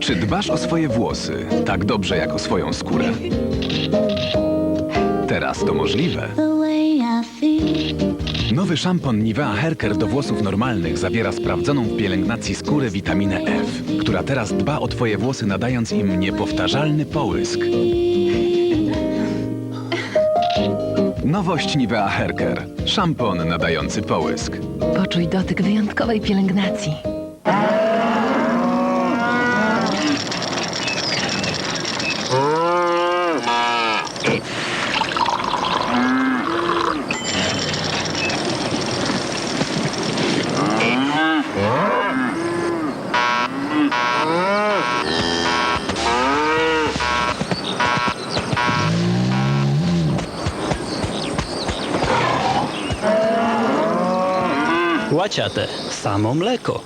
Czy dbasz o swoje włosy tak dobrze jak o swoją skórę? Teraz to możliwe. Nowy szampon Nivea Haircare do włosów normalnych zawiera sprawdzoną w pielęgnacji skóry witaminę F, która teraz dba o Twoje włosy, nadając im niepowtarzalny połysk. Nowość Nivea Haircare. Szampon nadający połysk. Poczuj dotyk wyjątkowej pielęgnacji. Łaciate, samo mleko.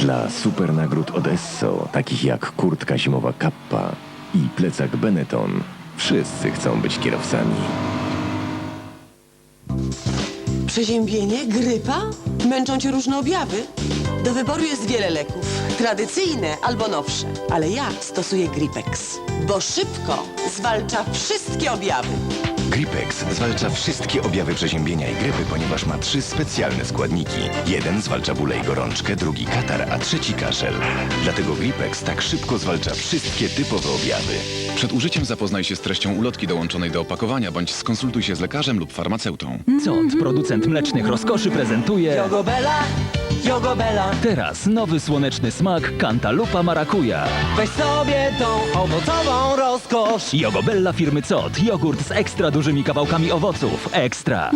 Dla super nagród od Esso, takich jak kurtka zimowa Kappa i plecak Benetton, wszyscy chcą być kierowcami. Przeziębienie, grypa? Męczą cię różne objawy? Do wyboru jest wiele leków. Tradycyjne albo nowsze. Ale ja stosuję Gripex, bo szybko zwalcza wszystkie objawy. Gripex zwalcza wszystkie objawy przeziębienia i grypy, ponieważ ma trzy specjalne składniki. Jeden zwalcza bóle i gorączkę, drugi katar, a trzeci kaszel. Dlatego Gripex tak szybko zwalcza wszystkie typowe objawy. Przed użyciem zapoznaj się z treścią ulotki dołączonej do opakowania, bądź skonsultuj się z lekarzem lub farmaceutą. Cont, producent mlecznych rozkoszy, prezentuje Jogobela, jogobela, teraz nowy słoneczny smak Cantalupa Maracuja. weź sobie tą owocową rozkosz. Jogobella firmy Cot. Jogurt z ekstra dużymi kawałkami owoców. Ekstra.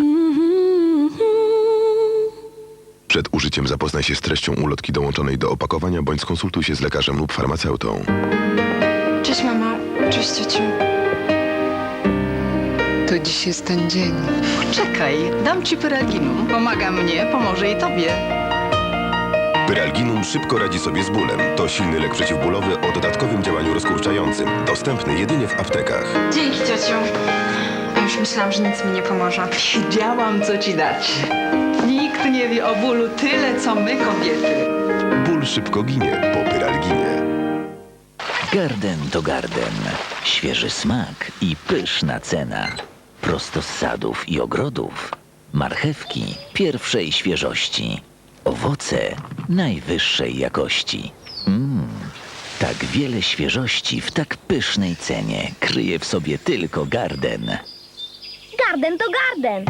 Przed użyciem zapoznaj się z treścią ulotki dołączonej do opakowania bądź skonsultuj się z lekarzem lub farmaceutą. Cześć mama, cześć ciociu. To dziś jest ten dzień. Czekaj, dam ci pyralginum. Pomaga mnie, pomoże i tobie. Pyralginum szybko radzi sobie z bólem. To silny lek przeciwbólowy o dodatkowym działaniu rozkurczającym. Dostępny jedynie w aptekach. Dzięki ciociu. A już myślałam, że nic mi nie pomoże. Wiedziałam, co ci dać. Nikt nie wie o bólu tyle, co my kobiety. Ból szybko ginie po pyralginie. Garden to garden. Świeży smak i pyszna cena. Prosto z sadów i ogrodów. Marchewki pierwszej świeżości. Owoce najwyższej jakości. Mmm, tak wiele świeżości w tak pysznej cenie kryje w sobie tylko garden. Garden to garden.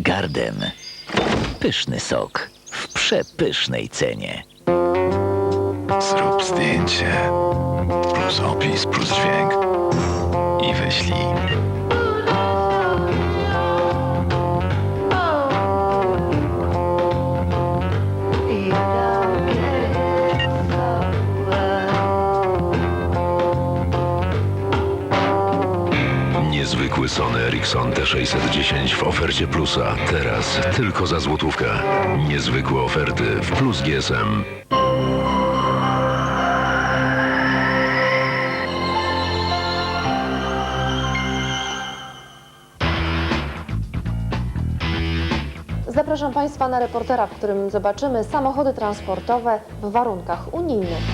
Garden. Pyszny sok w przepysznej cenie. Zrób zdjęcie. Plus opis, plus dźwięk. I wyślij. Sony Ericsson T610 w ofercie Plusa. Teraz tylko za złotówkę. Niezwykłe oferty w Plus GSM. Zapraszam Państwa na reportera, w którym zobaczymy samochody transportowe w warunkach unijnych.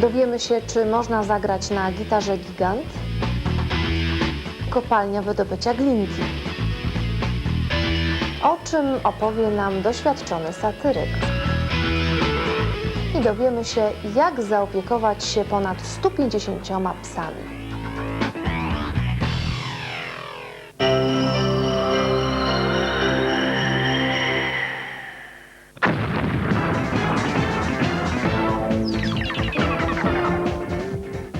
Dowiemy się, czy można zagrać na gitarze gigant, kopalnia wydobycia glinki. O czym opowie nam doświadczony satyryk. I dowiemy się, jak zaopiekować się ponad 150 psami.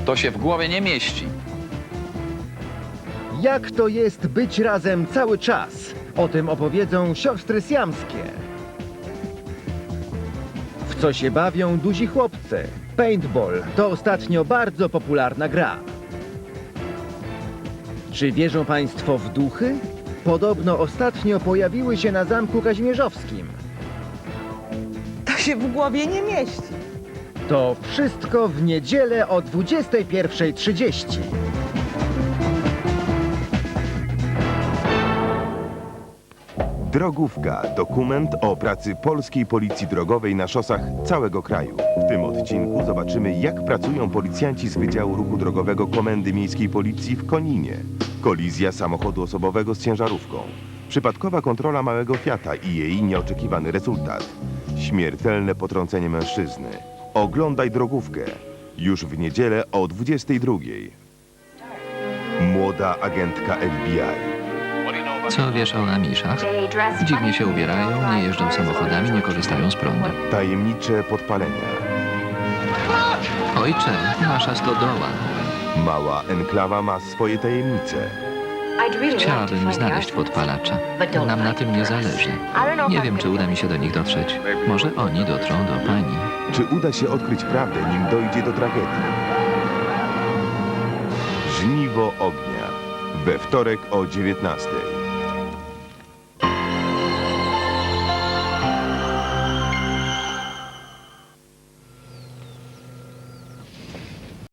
To się w głowie nie mieści. Jak to jest być razem cały czas? O tym opowiedzą siostry siamskie. W co się bawią duzi chłopcy? Paintball to ostatnio bardzo popularna gra. Czy wierzą Państwo w duchy? Podobno ostatnio pojawiły się na Zamku Kazimierzowskim. To się w głowie nie mieści. To wszystko w niedzielę o 21.30. Drogówka. Dokument o pracy polskiej policji drogowej na szosach całego kraju. W tym odcinku zobaczymy, jak pracują policjanci z Wydziału Ruchu Drogowego Komendy Miejskiej Policji w Koninie. Kolizja samochodu osobowego z ciężarówką. Przypadkowa kontrola małego Fiata i jej nieoczekiwany rezultat. Śmiertelne potrącenie mężczyzny. Oglądaj drogówkę. Już w niedzielę o 22.00. Młoda agentka FBI. Co wiesz o Amiszach? Dziwnie się ubierają, nie jeżdżą samochodami, nie korzystają z prądu. Tajemnicze podpalenia. Ojcze, nasza stodoła. Mała enklawa ma swoje tajemnice. Chciałabym znaleźć podpalacza. Nam na tym nie zależy. Nie wiem, czy uda mi się do nich dotrzeć. Może oni dotrą do pani. Czy uda się odkryć prawdę, nim dojdzie do tragedii? Żniwo ognia. We wtorek o 19.00.